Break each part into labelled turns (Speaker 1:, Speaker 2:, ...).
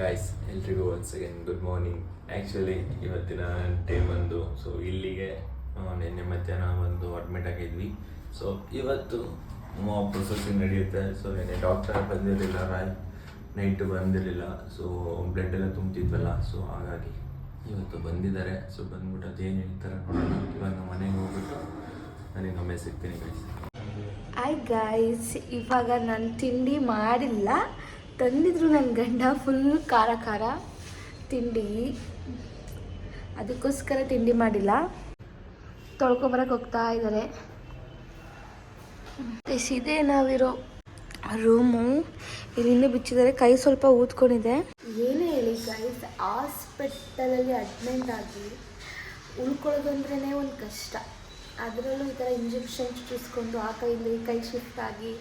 Speaker 1: Guys ಎಲ್ರಿಗೂ once again good morning actually ಇವತ್ತಿನ time ಬಂದು ಸೊ ಇಲ್ಲಿಗೆ ನಿನ್ನೆ ಮಧ್ಯಾಹ್ನ ಬಂದು ಅಡ್ಮಿಟ್ ಆಗಿದ್ವಿ. ಸೊ ಇವತ್ತು ಪ್ರೊಸೆಸಿಂಗ್ ನಡೆಯುತ್ತೆ. ಸೊ ನಿನ್ನೆ ಡಾಕ್ಟರ್ ಬಂದಿರಲಿಲ್ಲ, ರಾಯ್ ನೈಟು ಬಂದಿರಲಿಲ್ಲ. ಸೊ ಬ್ಲಡ್ ಎಲ್ಲ ತುಂಬ್ತಿದ್ವಲ್ಲ ಸೊ ಹಾಗಾಗಿ ಇವತ್ತು ಬಂದಿದ್ದಾರೆ. ಸೊ ಬಂದ್ಬಿಟ್ಟು ಅದೇನು ಹೇಳ್ತಾರೆ ನೋಡೋಣ. ಇವಾಗ ಮನೆಗೆ ಹೋಗ್ಬಿಟ್ಟು ನನಗೆ ಒಮ್ಮೆ ಸಿಗ್ತೀನಿ ಗಾಯ್ಸ್
Speaker 2: ಆಯ್ ಗಾಯ್ಸ್ ಇವಾಗ ನಾನು ತಿಂಡಿ ಮಾಡಿಲ್ಲ. ತಂದಿದ್ರು ನನ್ನ ಗಂಡ ಫುಲ್ ಖಾರ ಖಾರ ತಿಂಡಿ. ಅದಕ್ಕೋಸ್ಕರ ತಿಂಡಿ ಮಾಡಿಲ್ಲ. ತೊಳ್ಕೊಬರಕ್ಕೆ ಹೋಗ್ತಾ ಇದ್ದಾರೆ ಇದೆ ನಾವಿರೋ ರೂಮು. ಇಲ್ಲಿಂದ ಬಿಚ್ಚಿದ್ದಾರೆ. ಕೈ ಸ್ವಲ್ಪ ಊದ್ಕೊಂಡಿದೆ. ಏನೇ ಹೇಳಿ ಗೈಸ್ ಹಾಸ್ಪಿಟಲಲ್ಲಿ ಅಡ್ಮಿಂಟ್ ಆಗಿ ಉಳ್ಕೊಳ್ಳೋದಂದ್ರೇ ಒಂದು ಕಷ್ಟ. ಅದರಲ್ಲೂ ಈ ಥರ ಇಂಜೆಕ್ಷನ್ಸ್ ಚೂಸ್ಕೊಂಡು ಆ ಕೈಯಿಂದ ಈ ಕೈ ಶಿಫ್ಟ್ ಆಗಿ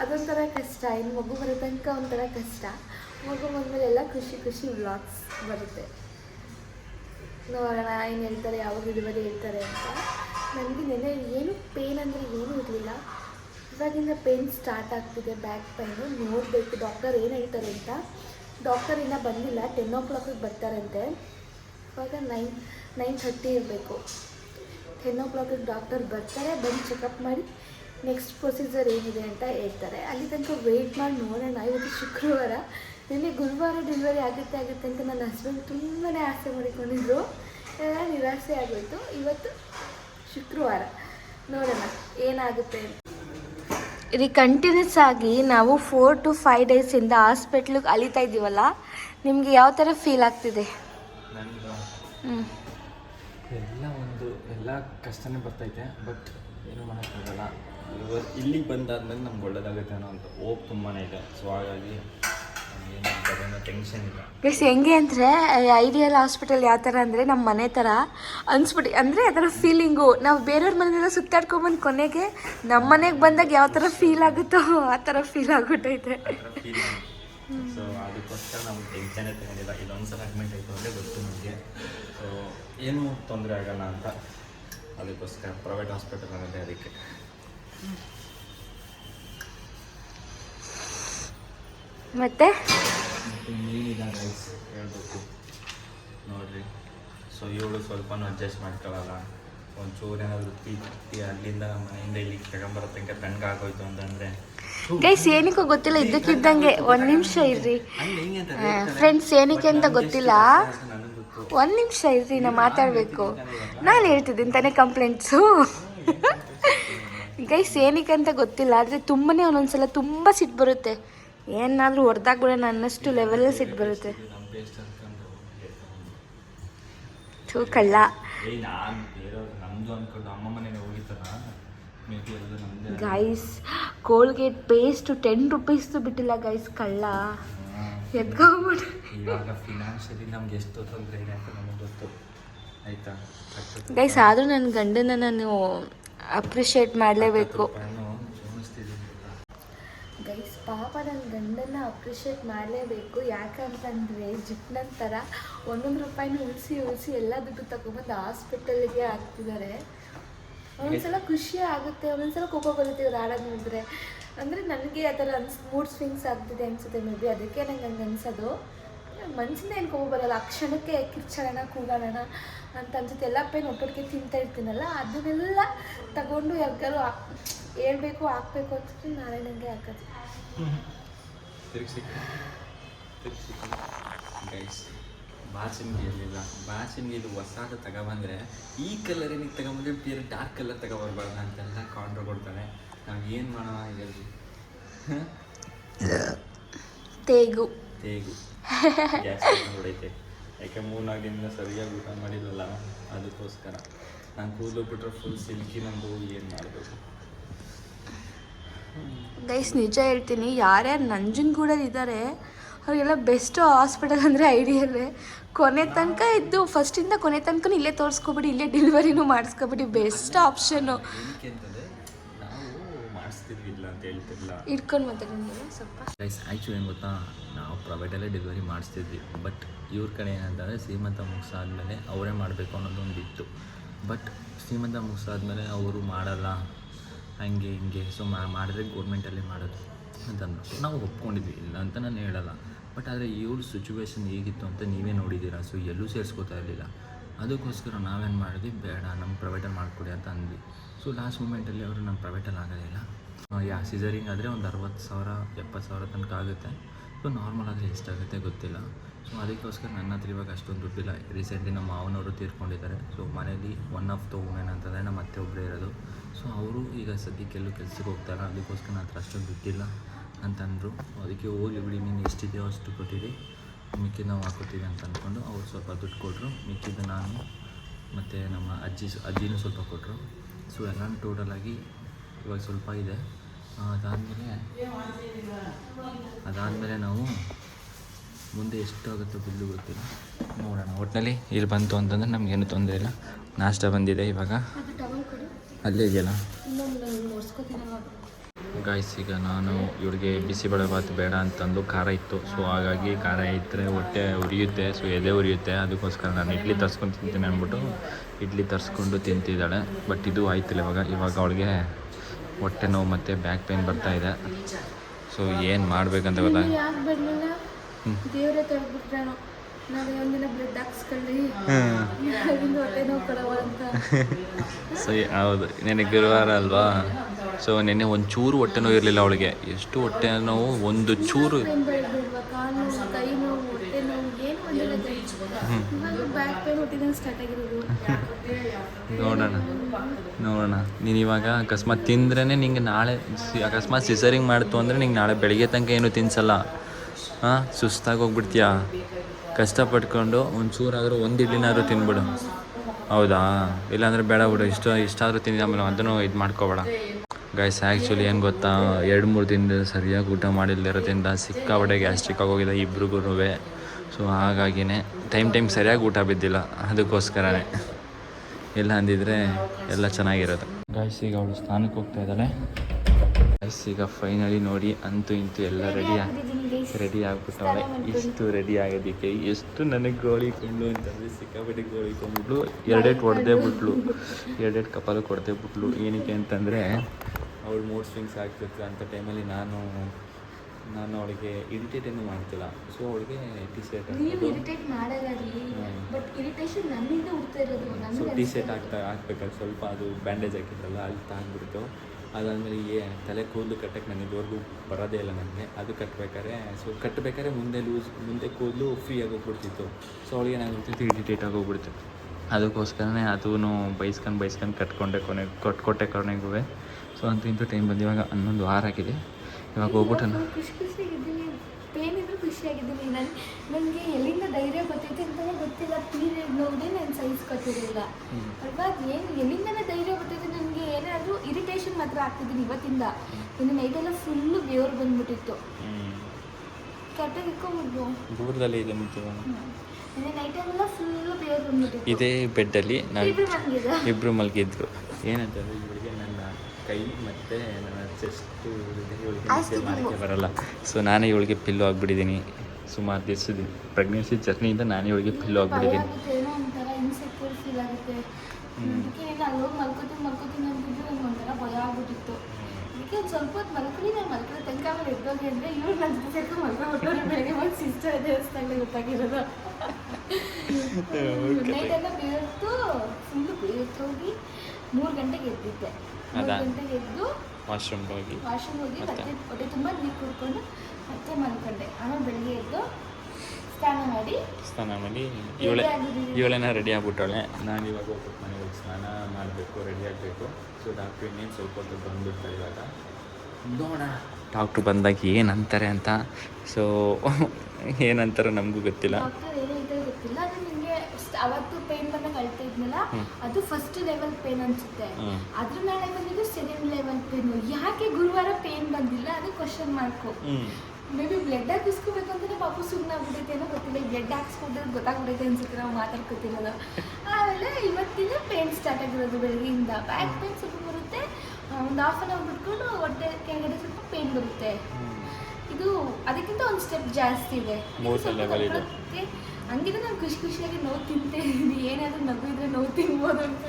Speaker 2: ಅದೊಂಥರ ಕಷ್ಟ. ಇನ್ನು ಮಗು ಬರೋ ತನಕ ಒಂಥರ ಕಷ್ಟ. ಮಗು ಬಂದಮೇಲೆ ಎಲ್ಲ ಖುಷಿ ಖುಷಿ ವ್ಲಾಗ್ಸ್ ಬರುತ್ತೆ. ನೋಡೋಣ ಏನು ಹೇಳ್ತಾರೆ, ಯಾವಾಗ ಇದುವರೆ ಹೇಳ್ತಾರೆ ಅಂತ. ನನಗೆ ನೆನೆ ಏನು ಪೇನ್ ಅಂದರೆ ಏನೂ ಇರಲಿಲ್ಲ. ಇವಾಗಿಂದ ಪೇನ್ ಸ್ಟಾರ್ಟ್ ಆಗ್ತಿದೆ ಬ್ಯಾಕ್ ಪೈನು ನೋಡಬೇಕು ಡಾಕ್ಟರ್ ಏನು ಹೇಳ್ತಾರೆ ಅಂತ. ಡಾಕ್ಟರ್ ಇನ್ನೂ ಬಂದಿಲ್ಲ ಟೆನ್ ಓ ಕ್ಲಾಕಿಗೆ ಬರ್ತಾರಂತೆ. ಇವಾಗ ನೈನ್ ನೈನ್ ಥರ್ಟಿ ಇರಬೇಕು. ಟೆನ್ ಓ ಕ್ಲಾಕಿಗೆ ಡಾಕ್ಟರ್ ಬರ್ತಾರೆ, ಬಂದು ಚೆಕಪ್ ಮಾಡಿ ನೆಕ್ಸ್ಟ್ ಪ್ರೊಸೀಜರ್ ಏನಿದೆ ಅಂತ ಹೇಳ್ತಾರೆ. ಅಲ್ಲಿ ತನಕ ವೆಯ್ಟ್ ಮಾಡಿ ನೋಡೋಣ. ಇವತ್ತು ಶುಕ್ರವಾರ. ನಿನ್ನೆ ಗುರುವಾರ ಡೆಲಿವರಿ ಆಗುತ್ತೆ ಆಗುತ್ತೆ ಅಂತ ನನ್ನ ಹಸ್ಬೆಂಡ್ ತುಂಬಾ ಆಸೆ ಮಾಡಿಕೊಂಡಿದ್ರು. ಎಲ್ಲ ನಿರಾಸೆ ಆಗೋಯ್ತು. ಇವತ್ತು ಶುಕ್ರವಾರ. ನೋಡೋಣ ಏನಾಗುತ್ತೆ ರೀ ಕಂಟಿನ್ಯೂಸ್ ಆಗಿ ನಾವು ಫೋರ್ ಟು ಫೈವ್ ಡೇಸಿಂದ ಹಾಸ್ಪಿಟ್ಲಿಗೆ ಅಲಿತಾ ಇದ್ದೀವಲ್ಲ ನಿಮಗೆ ಯಾವ ಥರ ಫೀಲ್ ಆಗ್ತಿದೆ?
Speaker 1: ಎಲ್ಲ ಒಂದು ಎಲ್ಲ ಕಷ್ಟನೇ ಬರ್ತೈತೆ ಬಟ್ ಏನು ಮಾಡೋಕ್ಕಾಗಲ್ಲ. ಇಲ್ಲಿಗೆ ಬಂದಾದ್ಮೇಲೆ ನಮ್ಗೆ ಒಳ್ಳೇದಾಗುತ್ತೆ ಅನ್ನೋ ಅಂತ ಹೋಪ್ ತುಂಬಾ ಇದೆ. ಸೊ ಹಾಗಾಗಿ
Speaker 2: ಗೈಸ್ ಹೆಂಗೆ ಅಂದರೆ ಐಡಿಯಲ್ ಹಾಸ್ಪಿಟಲ್ ಯಾವ ಥರ ಅಂದರೆ ನಮ್ಮ ಮನೆ ಥರ ಅನ್ಸ್ಬಿಟ್ಟು ಅಂದರೆ ಆ ಥರ ಫೀಲಿಂಗು ನಾವು ಬೇರೆಯವ್ರ ಮನೆಯೆಲ್ಲ ಸುತ್ತಾಡ್ಕೊಂಬಂದು ಕೊನೆಗೆ ನಮ್ಮ ಮನೆಗೆ ಬಂದಾಗ ಯಾವ ಥರ ಫೀಲ್ ಆಗುತ್ತೋ ಆ ಥರ ಫೀಲ್ ಆಗ್ಬಿಟ್ಟೈತೆ.
Speaker 1: ಸೊ ಅದಕ್ಕೋಸ್ಕರ ನಮ್ಗೆ ಟೆನ್ಷನೇ ತಗೊಂಡಿಲ್ಲ ಇದೊಂದ್ಸಲ ಅಡ್ಮಿಟ್ ಆಯಿತು ಅಂದರೆ ಗೊತ್ತು ನಮಗೆ. ಸೊ ಏನು ತೊಂದರೆ ಆಗಲ್ಲ ಅಂತ. ಅದಕ್ಕೋಸ್ಕರ ಪ್ರೈವೇಟ್ ಹಾಸ್ಪಿಟಲ್ ಅನ್ನೋದೇ ಅದಕ್ಕೆ.
Speaker 2: ಮತ್ತು?
Speaker 1: ನೀನಿದ ರೈಸ್ ಹೇಳ್ಬೇಕು. ನೋಡ್ರಿ ಸೊ ಇವಳು ಸ್ವಲ್ಪ ಅಡ್ಜಸ್ಟ್ ಮಾಡ್ಕೊಳ್ಳಲ್ಲ ಒಂಚೂರು ಏನಾದರೂ ತಿ ಅಲ್ಲಿಂದ ನಮ್ಮ ಮನೆಯಿಂದ ಇಲ್ಲಿಗೆ ತಗೊಂಬರೋ ತನಕ ತಣ್ಣಗೆ ಆಗೋಯ್ತು ಅಂತಂದರೆ.
Speaker 2: ಗೈಸ್ ಏನಕ್ಕೂ ಗೊತ್ತಿಲ್ಲ ಇದ್ದಕ್ಕಿದ್ದಂಗೆ ಒಂದು ನಿಮಿಷ ಇರ್ರಿ. ಫ್ರೆಂಡ್ಸ್ ಏನಕ್ಕೆ ಅಂತ ಗೊತ್ತಿಲ್ಲ. ಒಂದು ನಿಮಿಷ ಇರ್ರಿ ನಾ ಮಾತಾಡಬೇಕು. ನಾನು ಹೇಳ್ತಿದ್ದೀನಿ ತಾನೇ ಕಂಪ್ಲೇಂಟ್ಸು ಗೈಸ್ ಏನಕ್ಕೆ ಅಂತ ಗೊತ್ತಿಲ್ಲ ಆದರೆ ತುಂಬನೇ ಒಂದೊಂದ್ಸಲ ತುಂಬ ಸಿಟ್ಟು ಬರುತ್ತೆ. ಏನಾದರೂ ಹೊಡೆದಾಗ್ಬಿಡೋಣ ಅನ್ನಷ್ಟು ಲೆವೆಲಲ್ಲಿ ಸಿಟ್ಟು ಬರುತ್ತೆ. ಥೂ ಕಳ್ಳ. ಗೈಸ್ ಕೋಲ್ಗೇಟ್ ಪೇಸ್ಟು ಟೆನ್ ರುಪೀಸ್ದು ಬಿಟ್ಟಿಲ್ಲ ಗೈಸ್ ಕಳ್ಳ. ಎದ್ಕೊಂಬಿಟ್ಟು
Speaker 1: ಇವಾಗ ಫಿನಾನ್ಷಿಯಲಿ ನಮ್ಗೆ ಎಷ್ಟು ತೊಂದರೆ ಇದೆ ಅಂತ ನಮಗೆ ಗೊತ್ತು. ಆಯ್ತಾ? ಹತ್ತು
Speaker 2: ಗೈಸ್ ಆದರೂ ನನ್ನ ಗಂಡನ ನಾನು ಅಪ್ರಿಷಿಯೇಟ್ ಮಾಡಲೇಬೇಕು? ಗೈಸ್ ಪಾಪ ನನ್ನ ಗಂಡನ್ನ ಅಪ್ರಿಷಿಯೇಟ್ ಮಾಡಲೇಬೇಕು. ಯಾಕಂತಂದರೆ ಜಿಪ್ ನಂತರ ಒಂದೊಂದು ರೂಪಾಯಿನ ಉಳಿಸಿ ಉಳಿಸಿ ಎಲ್ಲ ದುಡ್ಡು ತಗೊಬಂದು ಹಾಸ್ಪಿಟಲ್ಗೆ ಹಾಕ್ತಿದ್ದಾರೆ ಒಂದೊಂದ್ಸಲ ಖುಷಿ ಆಗುತ್ತೆ ಒಂದೊಂದ್ಸಲ ಕೋಪ ಬರುತ್ತೆ ಇವ್ರು ಆಡೋದು ನೋಡಿದ್ರೆ ಅಂದರೆ ನನಗೆ ಆ ಥರ ಅನ್ಸ್ ಮೂಡ್ ಸ್ವಿಂಗ್ಸ್ ಆಗ್ತಿದೆ ಅನ್ಸುತ್ತೆ ಮೇ ಬಿ ಅದಕ್ಕೆ ನಂಗೆ ಹಂಗೆ ಅನ್ಸೋದು. ಮನ್ಸಿಂದ ಏನು ಕೋಪ ಬರಲ್ಲ ಆ ಕ್ಷಣಕ್ಕೆ ಕಿರ್ಚಾಡೋಣ ಕೂಗಾಡೋಣ ಅಂತ ಅನ್ಸುತ್ತೆ. ಎಲ್ಲ ಪೇನ್ ಒಟ್ಟೊಟ್ಟಿಗೆ ತಿಂತಾ ಇರ್ತೀನಲ್ಲ ಅದನ್ನೆಲ್ಲ ತಗೊಂಡು ಯಾರಿಗಾರು ಹೇಳ್ಬೇಕು ಹಾಕ್ಬೇಕು ಅಂತ ನಾರಾಯಣಂಗೆ ಹಾಕೋದು
Speaker 1: ಬಾಸಿನ್ಗೆ ಇರಲಿಲ್ಲ ಬಾಸಿನ್ಗೆ ಇದು ಹೊಸಾದ ತಗೊಬಂದ್ರೆ ಈ ಕಲರ್ ಏನಿಗೆ ತಗೊಂಬಂದ್ರೆ ಬೇರೆ ಡಾರ್ಕ್ ಕಲರ್ ತಗೊಬರ್ಬಾರ್ದು ಅಂತೆಲ್ಲ ಕಾಂಡ್ರ್ ಕೊಡ್ತಾರೆ. ನಾವು ಏನು ಮಾಡೋಣ ಹೇಳಿ
Speaker 2: ತೇಗು.
Speaker 1: ತೇಗು. ಹೊಡೈತೆ. ಯಾಕೆ ಮೂರ್ನಾಲ್ಕು ದಿನದಿಂದ ಸರಿಯಾಗಿ ಊಟ ಮಾಡಿಲ್ಲಲ್ಲ ಅದಕ್ಕೋಸ್ಕರ. ನಾನು ಕೂದಲು ಬಿಟ್ರೆ ಫುಲ್ ಸಿಲ್ಕಿ ನಂದು ಏನು ಮಾಡಬೇಕು?
Speaker 2: ಗೈಸ್ ನಿಜ ಹೇಳ್ತೀನಿ ಯಾರ್ಯಾರು ನಂಜನಗೂಡಲ್ಲಿ ಇದ್ದಾರೆ ಅವರಿಗೆಲ್ಲ ಬೆಸ್ಟ್ ಹಾಸ್ಪಿಟಲ್ ಅಂದರೆ ಐಡಿಯಲ್ಲೇ ಕೊನೆ ತನಕ ಇದ್ದು ಫಸ್ಟಿಂದ ಕೊನೆ ತನಕ ಇಲ್ಲೇ ತೋರಿಸ್ಕೊಬಿಡಿ ಇಲ್ಲೇ ಡೆಲಿವರಿನೂ ಮಾಡಿಸ್ಕೊಬಿಡಿ ಬೆಸ್ಟ್ ಆಪ್ಷನ್ನು
Speaker 1: ಅಂತ ಹೇಳ್ತಿರ್ಲಿಲ್ಲ
Speaker 2: ಇಟ್ಕೊಂಡು ಮಾತಾಡಿ ಸ್ವಲ್ಪ.
Speaker 1: ಗೈಸ್ ಆ್ಯಕ್ಚುಲಿ ಏನು ಗೊತ್ತಾ? ನಾವು ಪ್ರೈವೇಟಲ್ಲೇ ಡೆಲಿವರಿ ಮಾಡಿಸ್ತಿದ್ವಿ. ಬಟ್ ಇವ್ರ ಕಡೆ ಏನಂತಂದರೆ ಶ್ರೀಮಂತ ಮುಗಿಸಾದ್ಮೇಲೆ ಅವರೇ ಮಾಡಬೇಕು ಅನ್ನೋದೊಂದು ಇತ್ತು ಬಟ್ ಶ್ರೀಮಂತ ಮುಗಿಸಾದ್ಮೇಲೆ ಅವರು ಮಾಡಲ್ಲ. ಹಂಗೆ ಹಿಂಗೆ. ಸೊ ಮಾಡಿದ್ರೆ ಗೌರ್ಮೆಂಟಲ್ಲಿ ಮಾಡೋದು ಅಂತಂದ್ಬಿಟ್ಟು ನಾವು ಒಪ್ಕೊಂಡಿದ್ವಿ. ಇಲ್ಲ ಅಂತ ನಾನು ಹೇಳಲ್ಲ. ಬಟ್ ಆದರೆ ಇವ್ರ ಸಿಚುವೇಶನ್ ಹೇಗಿತ್ತು ಅಂತ ನೀವೇ ನೋಡಿದ್ದೀರಾ? ಸೊ ಎಲ್ಲೂ ಸೇರಿಸ್ಕೋತಾ ಇರಲಿಲ್ಲ. ಅದಕ್ಕೋಸ್ಕರ ನಾವೇನು ಮಾಡಿದ್ವಿ, ಬೇಡ ನಮ್ಮ ಪ್ರೈವೇಟಲ್ಲಿ ಮಾಡಿಕೊಡಿ ಅಂತ ಅಂದ್ವಿ. ಸೊ ಲಾಸ್ಟ್ ಮೂಮೆಂಟಲ್ಲಿ ಅವರು ನಮ್ಮ ಪ್ರೈವೇಟಲ್ಲಿ ಆಗೋದಿಲ್ಲ ಯಾ, ಸಿಸರಿಂಗ್ ಆದರೆ ಒಂದು ಅರವತ್ತು ಸಾವಿರ ಎಪ್ಪತ್ತು ಸಾವಿರ ತನಕ ಆಗುತ್ತೆ. ಸೊ ನಾರ್ಮಲ್ ಆದರೆ ಎಷ್ಟಾಗುತ್ತೆ ಗೊತ್ತಿಲ್ಲ. ಸೊ ಅದಕ್ಕೋಸ್ಕರ ನನ್ನ ಹತ್ರ ಇವಾಗ ಅಷ್ಟೊಂದು ದುಡ್ಡಿಲ್ಲ. ರೀಸೆಂಟ್ಲಿ ನಮ್ಮ ಮಾವನವರು ತೀರ್ಕೊಂಡಿದ್ದಾರೆ. ಸೊ ಮನೇಲಿ ಒನ್ ಆಫ್ ದ ವುಮೆನ್ ಅಂತಂದರೆ ನಮ್ಮ ಅತ್ತೆ ಒಬ್ಬರೇ ಇರೋದು. ಸೊ ಅವರು ಈಗ ಸದ್ಯಕ್ಕೆ ಎಲ್ಲೂ ಕೆಲಸಕ್ಕೆ ಹೋಗ್ತಾರೆ ಅದಕ್ಕೋಸ್ಕರ ನನ್ನ ಹತ್ರ ಅಷ್ಟೊಂದು ದುಡ್ಡಿಲ್ಲ ಅಂತಂದರು. ಅದಕ್ಕೆ ಹೋಗಿ ಬಿಡಿ, ನೀನು ಎಷ್ಟಿದೆಯೋ ಅಷ್ಟು ಕೊಟ್ಟಿರಿ. ಮಿಕ್ಕಿದ ನಾವು ಹಾಕೋತೀವಿ ಅಂತ ಅಂದ್ಕೊಂಡು ಅವ್ರು ಸ್ವಲ್ಪ ದುಡ್ಡು ಕೊಟ್ಟರು ಮಿಕ್ಕಿದ್ದು ನಾನು ಮತ್ತು ನಮ್ಮ ಅಜ್ಜಿ ಸ- ಅಜ್ಜಿನೂ ಸ್ವಲ್ಪ ಕೊಟ್ಟರು ಸೊ ಎಲ್ಲನೂ ಟೋಟಲಾಗಿ ಇವಾಗ ಸ್ವಲ್ಪ ಇದೆ. ಅದಾದಮೇಲೆ ಅದಾದಮೇಲೆ ನಾವು ಮುಂದೆ ಎಷ್ಟಾಗುತ್ತೋ ಬಿಲ್ಲು ಗೊತ್ತಿಲ್ಲ. ನೋಡೋಣ. ಒಟ್ಟಿನಲ್ಲಿ ಇಲ್ಲಿ ಬಂತು ಅಂತಂದರೆ ನಮಗೇನು ತೊಂದರೆ ಇಲ್ಲ. ನಾಷ್ಟ ಬಂದಿದೆ ಇವಾಗ. ಅಲ್ಲೇ ಇದೆಯಲ್ಲ? ಗಾಯ್ಸ್ ಈಗ ನಾನು ಇವಳಿಗೆ ಬಿಸಿಬೇಳೆ ಭಾತ್ ಬೇಡ ಅಂತಂದು ಖಾರ ಇತ್ತು. ಸೊ ಹಾಗಾಗಿ ಖಾರ ಇದ್ದರೆ ಹೊಟ್ಟೆ ಉರಿಯುತ್ತೆ ಸೊ ಎದೆ ಉರಿಯುತ್ತೆ. ಅದಕ್ಕೋಸ್ಕರ ನಾನು ಇಡ್ಲಿ ತರ್ಸ್ಕೊಂಡು ತಿಂತೀನಿ ಅಂದ್ಬಿಟ್ಟು ಇಡ್ಲಿ ತರಿಸ್ಕೊಂಡು ತಿಂತಿದ್ದಾಳೆ. ಬಟ್ ಇದು ಆಯ್ತಿಲ್ಲ ಇವಾಗ. ಇವಾಗ ಅವಳಿಗೆ ಹೊಟ್ಟೆ ನೋವು ಮತ್ತು ಬ್ಯಾಕ್ ಪೇನ್ ಬರ್ತಾ ಇದೆ. ಸೊ ಏನು ಮಾಡಬೇಕಂತ ಗೊತ್ತಾಗ ಸೊ ಹೌದು. ನಿನಗೆ ಗುರುವಾರ ಅಲ್ವಾ? ಸೊ ನಿನ್ನೆ ಒಂದು ಚೂರು ಹೊಟ್ಟೆ ನೋವು ಇರಲಿಲ್ಲ ಅವಳಿಗೆ. ಎಷ್ಟು ಹೊಟ್ಟೆ ನೋವು? ಒಂದು ಚೂರು. ನೋಡೋಣ. ನೋಡೋಣ. ನೀನು ಇವಾಗ ಅಕಸ್ಮಾತ್ ತಿಂದ್ರೇ ನಿಂಗೆ ನಾಳೆ ಅಕಸ್ಮಾತ್ ಸಿಸರಿಂಗ್ ಮಾಡ್ತು ಅಂದರೆ ನಿಂಗೆ ನಾಳೆ ಬೆಳಿಗ್ಗೆ ತನಕ ಏನು ತಿನ್ಸಲ್ಲ. ಹಾಂ? ಸುಸ್ತಾಗಿ ಹೋಗ್ಬಿಡ್ತೀಯಾ? ಕಷ್ಟಪಟ್ಕೊಂಡು ಒಂದು ಚೂರಾದರೂ ಒಂದು ಇಡ್ಲಿನಾದ್ರೂ ತಿನ್ಬಿಡು. ಹೌದಾ? ಇಲ್ಲಾಂದರೆ ಬೇಡ ಬಿಡು. ಇಷ್ಟ, ಇಷ್ಟಾದರೂ ತಿಂದ ಅದನ್ನು ಇದು ಮಾಡ್ಕೋಬೇಡ. ಗೈಸ್ ಆ್ಯಕ್ಚುಲಿ ಏನು ಗೊತ್ತಾ? ಎರಡು ಮೂರು ದಿನದಿಂದ ಸರಿಯಾಗಿ ಊಟ ಮಾಡಿಲ್ದಿರೋದ್ರಿಂದ ಸಿಕ್ಕಾಪಟ್ಟೆ ಗ್ಯಾಸ್ಟ್ರಿಕ್ ಆಗೋಗಿದೆ ಇಬ್ರಿಗೂ ಸೊ ಹಾಗಾಗಿನೇ ಟೈಮ್ ಟೈಮ್ ಸರಿಯಾಗಿ ಊಟ ಬಿದ್ದಿಲ್ಲ. ಅದಕ್ಕೋಸ್ಕರನೇ. ಇಲ್ಲ ಅಂದಿದ್ರೆ ಎಲ್ಲ ಚೆನ್ನಾಗಿರೋದು. ಗಾಯ್ಸ್ ಈಗ ಅವಳು ಸ್ನಾನಕ್ಕೆ ಹೋಗ್ತಾ ಇದ್ದಾಳೆ. ಗಾಯ್ಸ್ ಈಗ ಫೈನಲಿ ನೋಡಿ ಅಂತೂ ಇಂತೂ ಎಲ್ಲ ರೆಡಿ ರೆಡಿ ಆಗ್ಬಿಟ್ಟವಳೆ. ಇಷ್ಟು ರೆಡಿ ಆಗೋದಕ್ಕೆ ಎಷ್ಟು ನನಗೆ ಗೋಳಿಕೊಂಡು ಅಂತಂದರೆ ಸಿಕ್ಕಾಪಟ್ಟೆ ಗೋಳಿಕೊಂಡ್ಬಿಟ್ಲು ಎರಡೆಟ್ ಹೊಡೆದೇ ಬಿಟ್ಲು ಎರಡೆಟ್ ಕಪಾಲು ಕೊಡದೆ ಬಿಟ್ಲು ಏನಕ್ಕೆ ಅಂತಂದರೆ ಅವಳು ಮೂಡ್ ಸ್ವಿಂಗ್ಸ್ ಆಗ್ತಿತ್ತು ಅಂಥ ಟೈಮಲ್ಲಿ ನಾನು ನಾನು ಅವಳಿಗೆ ಇರಿಟೇಟ್ ಏನು ಮಾಡ್ತಿಲ್ಲ. ಸೊ ಅವಳಿಗೆ T shirt so T shirt ಹಾಕ್ತಾ ಹಾಕ್ಬೇಕಾದ್ರೆ ಸ್ವಲ್ಪ ಅದು ಬ್ಯಾಂಡೇಜ್ ಹಾಕಿದ್ರಲ್ಲ ಅಲ್ಲಿ ತಾಗ್ಬಿಡ್ತು ಅದಾದಮೇಲೆ ಏ ತಲೆ ಕೂದಲು ಕಟ್ಟಕ್ಕೆ ನನಗೆ ಇದುವರೆಗೂ ಬರೋದೇ ಇಲ್ಲ ನನಗೆ. ಅದು ಕಟ್ಟಬೇಕಾದ್ರೆ ಸೊ ಕಟ್ಟಬೇಕಾದ್ರೆ ಮುಂದೆ ಲೂಸ್ ಮುಂದೆ ಕೂದಲು ಫ್ರೀ ಆಗೋಗ್ಬಿಡ್ತಿತ್ತು ಸೊ ಅವಳಿಗೆ ಏನಾಗ್ಬಿಡ್ತಿತ್ತು ಇರಿಟೇಟ್ ಆಗೋಗ್ಬಿಡ್ತು ಅದಕ್ಕೋಸ್ಕರನೇ ಅದೂ ಬೈಸ್ಕೊಂಡು ಬೈಸ್ಕೊಂಡು ಕಟ್ಕೊಂಡೆ ಕೊನೆಗೆ ಕೊಟ್ಕೊಟ್ಟೆ ಕೊನೆಗೂ. ಸೊ ಅಂತ ಇಂಥ ಟೈಮ್ ಬಂದು ಇವಾಗ ಹನ್ನೊಂದು ವಾರ ಆಗಿದೆ. ಇವಾಗ ಹೋಗ್ಬಿಟ್ಟು ನಾನು
Speaker 2: ಖುಷಿ ಖುಷಿಯಾಗಿದ್ದೀನಿ ಪೇನ್ ಇದ್ರೂ ಖುಷಿಯಾಗಿದ್ದೀನಿ ನಾನು. ನನಗೆ ಎಲ್ಲಿಂದ ಧೈರ್ಯ ಬರ್ತೈತೆ ಅಂತಲೇ ಗೊತ್ತಿಲ್ಲ. ಪೀರಿಯಡ್ ನೋವುದೇ ನಾನು ಸಹಿಸ್ಕೊತಿರಲಿಲ್ಲ ಅಲ್ವಾ? ಏನು ಎಲ್ಲಿಂದನೇ ಧೈರ್ಯ ಬರ್ತೈತೆ ನನಗೆ? ಏನಾದರೂ ಇರಿಟೇಷನ್ ಮಾತ್ರ ಆಗ್ತಿದ್ದೀನಿ ಇವತ್ತಿಂದ. ಇನ್ನು ನೈಟೆಲ್ಲ ಫುಲ್ಲು ಬೇವ್ರು ಬಂದ್ಬಿಟ್ಟಿತ್ತು. ಕೆಟ್ಟಾಗಿ ಇಟ್ಕೊಂಡ್ಬಿಡ್ದು
Speaker 1: ದೂರದಲ್ಲಿ ಇದೆ ಇದೇ ಬೆಡ್ಡಲ್ಲಿ ನಾವು
Speaker 2: ಇಬ್ರು
Speaker 1: ಇಬ್ಬರು ಮಲಗಿದ್ರು. ನನ್ನ ಕೈ ಮತ್ತು ನನ್ನ ಚೆಸ್ಟು ಇವಳಿಗೆ ಮಾಡೋಕ್ಕೆ ಬರಲ್ಲ. ಸೊ ನಾನೇ ಇವಳಿಗೆ ಪಿಲ್ಲು ಆಗಿಬಿಟ್ಟಿದ್ದೀನಿ. ಸುಮಾರು ದಿವಸದ ಪ್ರೆಗ್ನೆನ್ಸಿ ಜರ್ನಿಯಿಂದ ನಾನೇ ಇವಳಿಗೆ ಪಿಲ್ಲು ಆಗಿಬಿಟ್ಟಿದ್ದೀನಿ.
Speaker 2: ಸ್ವಲ್ಪ ಹೊತ್ತು ಮಲ್ಕೊಳ್ಳಿ ನಾನು ಮಲ್ಕೊಳ್ಳೋ ತನಕ ಆಮೇಲೆ ಎದ್ದೋಗಿ ಅಂದರೆ ಇವ್ರು ನನ್ನ ಜೊತೆ ಸೇರ್ಕೊಂಡು ಮಲ್ಕೊಂಡ್ಬಿಟ್ಟು ಬೆಳಗ್ಗೆ ಬಂದು ಸಿಸ್ಟರ್ ದೇವಸ್ಥಾನದಲ್ಲಿ ಗೊತ್ತಾಗಿರೋದು. ನೈಟೆಲ್ಲ ಬೇರ್ತು ಫುಲ್ಲು ಮೂರು ಗಂಟೆಗೆ ಎದ್ದಿದ್ದೆ.
Speaker 1: ಅದಾ?
Speaker 2: ಎದ್ದು
Speaker 1: ವಾಶ್ರೂಮ್ಗೆ ಹೋಗಿ.
Speaker 2: ವಾಶ್ರೂಮ್ ಹೋಗಿ
Speaker 1: ಮತ್ತೆ?
Speaker 2: ಹೊಟ್ಟೆ ತುಂಬ ನೀರು ಕುಡ್ಕೊಂಡು ಮತ್ತೆ ಮಲ್ಕೊಂಡೆ. ಆಮೇಲೆ ಬೆಳಿಗ್ಗೆ ಎದ್ದು ಸ್ನಾನ ಮಾಡಿ
Speaker 1: ಸ್ನಾನ ಮಾಡಿ ಇವಳೆ ಇವಳೆನ ರೆಡಿ ಆಗ್ಬಿಟ್ಟವಳೆ ನಾನು ಇವಾಗ ಹೋಗ್ಬಿಟ್ಟು ಮನೆಗೆ ಹೋಗಿ ಸ್ನಾನ ಮಾಡಬೇಕು ರೆಡಿ ಆಗಬೇಕು. ಸೊ ಡಾಕ್ಟ್ರು ಇನ್ನೇನು ಸ್ವಲ್ಪ ಹೊತ್ತು ಬಂದ್ಬಿಡ್ತಾರೆ ಇವಾಗ. ನೋಡೋಣ. ಡಾಕ್ಟ್ರು ಬಂದಾಗ ಏನಂತಾರೆ ಅಂತ. ಸೊ ಏನಂತಾರೋ ನಮಗೂ ಗೊತ್ತಿಲ್ಲ.
Speaker 2: ಗೊತ್ತಿಲ್ಲ ಅವತ್ತು ಪೇನ್ ಬಂದ ಅಳ್ತಾ ಇದ್ನಲ್ಲ ಅದು ಫಸ್ಟ್ ಲೆವೆಲ್ ಪೇನ್ ಅನ್ಸುತ್ತೆ. ಅದ್ರ ಮೇಲೆ ಬಂದಿದ್ದು ಸೆಕೆಂಡ್ ಲೆವೆಲ್ ಪೇನ್ ಯಾಕೆ ಗುರುವಾರ ಪೇನ್ ಬಂದಿಲ್ಲ? ಅದು question mark may be blood ಹಾಕಿಸ್ಕೋಬೇಕು ಅಂತಾನೆ ಪಾಪು ಸುಮ್ಮನೆ ಆಗ್ಬಿಟ್ಟೈತೆ ಏನೋ ಗೊತ್ತಿಲ್ಲ. ಬ್ಲಡ್ ಹಾಕ್ಸ್ಕೊಂಡ್ರೆ ಗೊತ್ತಾಗ್ಬಿಟ್ಟೈತೆ ಅನ್ಸುತ್ತೆ ನಾವು ಮಾತಾಡ್ಕೊತಿರೋದು. ಆಮೇಲೆ ಇವತ್ತಿನ ಪೇನ್ ಸ್ಟಾರ್ಟ್ ಆಗಿರೋದು ಬೆಳಗ್ಗೆಯಿಂದ. ಬ್ಯಾಕ್ ಪೇನ್ ಸ್ವಲ್ಪ ಬರುತ್ತೆ. ಒಂದು ಹಾಫ್ ಅನ್ ಅವರ್ ಬಿಟ್ಕೊಂಡು ಹೊಟ್ಟೆ ಕೆಳಗಡೆ ಸ್ವಲ್ಪ ಪೇನ್ ಬರುತ್ತೆ. ಇದು ಅದಕ್ಕಿಂತ ಒಂದು ಸ್ಟೆಪ್ ಜಾಸ್ತಿ ಇದೆ. ಹಂಗಿದ್ರೆ ನಾನು ಖುಷಿ ಖುಷಿಯಾಗಿ ನೋವು ತಿಂತೇನೆ ಏನಾದರೂ ನಗು ಇದ್ರೆ ನೋವು ತಿನ್ಬೋದು ಅಂತ